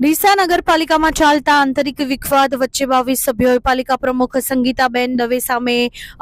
ડીસા નગરપાલિકામાં ચાલતા આંતરિક વિખવાદ વચ્ચે બાવીસ સભ્યોએ પાલિકા પ્રમુખ સંગીતાબેન દવે સામે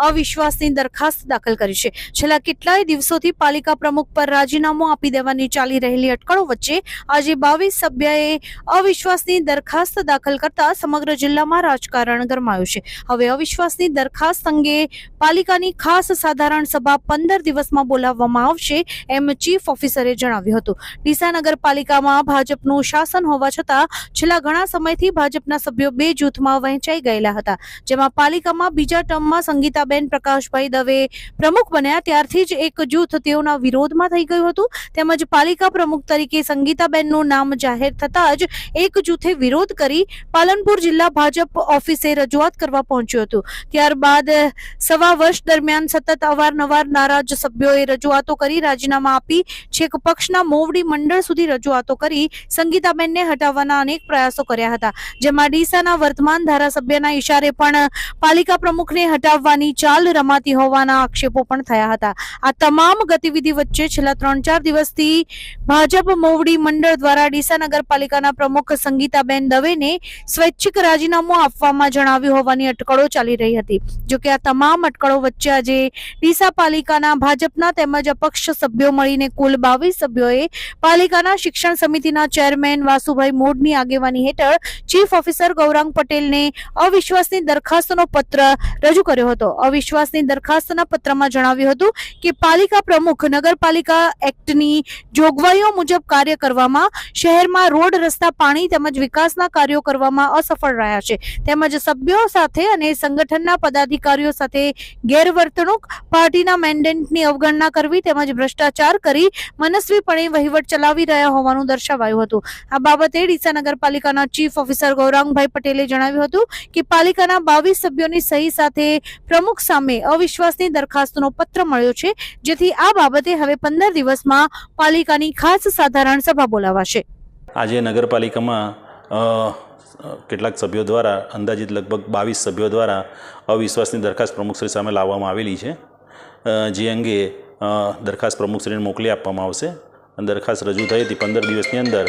અવિશ્વાસની દરખાસ્ત દાખલ કરી છે. છેલ્લા કેટલાય દિવસોથી પાલિકા પ્રમુખ પર રાજીનામું આપી દેવાની ચાલી રહેલી અટકળો વચ્ચે આજે બાવીસ સભ્યએ અવિશ્વાસની દરખાસ્ત દાખલ કરતા સમગ્ર જિલ્લામાં રાજકારણ ગરમાયું છે. હવે અવિશ્વાસની દરખાસ્ત અંગે પાલિકાની ખાસ સાધારણ સભા પંદર દિવસમાં બોલાવવામાં આવશે, એમ ચીફ ઓફિસરે જણાવ્યું હતું. ડીસા નગરપાલિકામાં ભાજપનું શાસન હોવા છતાં છેલ્લા ઘણા સમયથી ભાજપના સભ્યો બે જૂથમાં વહેંચાઈ ગયેલા હતા. જેમાં પાલિકામાં બીજા ટર્મમાં સંગીતાબેન, પ્રકાશભાઈ દવે પ્રમુખ બન્યા. ત્યારથી જ એક જૂથ તેઓના વિરોધમાં થઈ ગયું હતું. તેમજ પાલિકા પ્રમુખ તરીકે સંગીતાબેનનું નામ જાહેર થતાં જ એક જૂથે વિરોધ કરી પાલનપુર જિલ્લા ભાજપ ઓફિસે રજૂઆત કરવા પહોંચ્યું હતું. ત્યારબાદ સવા વર્ષ દરમિયાન સતત અવારનવાર નારાજ સભ્યોએ રજૂઆતો કરી રાજીનામા આપી છેક પક્ષના મોવડી મંડળ સુધી રજૂઆતો કરી સંગીતાબેનને હટાવવાના અનેક પ્રયાસો કર્યા હતા. જેમાં ડીસાના વર્તમાન ધારાસભ્યના ઇશારે પણ પાલિકા પ્રમુખને હટાવવાની ચાલ રમાતી હોવાના આક્ષેપો પણ થયા હતા. આ તમામ ગતિવિધિ વચ્ચે છેલ્લા ત્રણ ચાર દિવસથી ભાજપ મોવડી મંડળ દ્વારા ડીસા નગરપાલિકાના પ્રમુખ સંગીતાબેન દવેને સ્વૈચ્છિક રાજીનામું આપવામાં જણાવ્યું હોવાની અટકળો ચાલી રહી હતી. જોકે આ તમામ અટકળો વચ્ચે આજે ડીસા પાલિકાના ભાજપના તેમજ અપક્ષ સભ્યો મળીને કુલ બાવીસ સભ્યોએ પાલિકાના શિક્ષણ સમિતિના ચેરમેન વાસુભાઈ મોડની આગેવાની હેઠળ ચીફ ઓફિસર ગૌરાંગ પટેલને અવિશ્વાસની દરખાસ્તનો પત્ર રજૂ કર્યો હતો. અવિશ્વાસની દરખાસ્તના પત્રમાં જણાવ્યું હતું કે પાલિકા પ્રમુખ નગરપાલિકા એક્ટની જોગવાઈઓ મુજબ કાર્ય કરવામાં, શહેરમાં રોડ, રસ્તા, પાણી તેમજ વિકાસના કાર્યો કરવામાં અસફળ રહ્યા છે. તેમજ સભ્યો સાથે અને સંગઠનના પદાધિકારીઓ સાથે ગેરવર્તણૂક, પાર્ટીના મેન્ડેટની અવગણના કરવી તેમજ ભ્રષ્ટાચાર કરી મનસ્વીપણે વહીવટ ચલાવી રહ્યા હોવાનું દર્શાવાયું હતું. આ બાબતે ડીસા નગરપાલિકાના ચીફ ઓફિસર ગૌરાંગભાઈ પટેલે જણાવ્યું હતું કે પાલિકાના બાવીસ સભ્યોની સહી સાથે પ્રમુખ સામે અવિશ્વાસની દરખાસ્તનો પત્ર મળ્યો છે, જેથી આ બાબતે હવે પંદર દિવસમાં પાલિકાની ખાસ સાધારણ સભા બોલાવાશે. આજે નગરપાલિકામાં કેટલાક સભ્યો દ્વારા, અંદાજિત લગભગ બાવીસ સભ્યો દ્વારા અવિશ્વાસની દરખાસ્ત પ્રમુખશ્રી સામે લાવવામાં આવેલી છે. જે અંગે દરખાસ્ત પ્રમુખશ્રીને મોકલી આપવામાં આવશે. દરખાસ્ત રજૂ થઈ હતી પંદર દિવસની અંદર.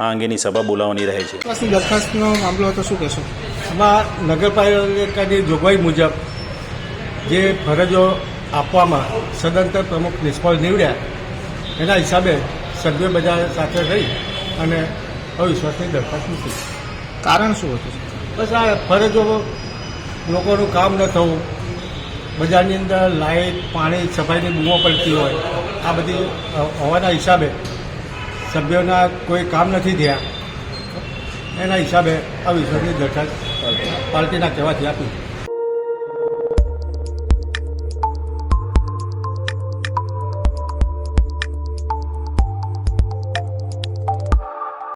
આ અંગેની સભા બોલાવવાની રહે છે. દરખાસ્તનો મામલો હતો, શું કહેશો? આમાં નગરપાલિકાની જોગવાઈ મુજબ જે ફરજો આપવામાં સદંતર પ્રમુખ નિષ્ફળ નીવડ્યા, એના હિસાબે સભ્ય બધા સાથે રહી અને અવિશ્વાસની દરખાસ્ત મૂકી. કારણ શું હતું? બસ આ ફરજો લોકોનું કામ ન થવું, બજારની અંદર લાઇટ પાણી, સફાઈની બૂમો પડતી હોય, આ બધી હોવાના હિસાબે સભ્યોના કોઈ કામ નથી થયા. એના હિસાબે અવિશ્વાસની દરખાસ્ત પાર્ટીના કહેવાથી આપી.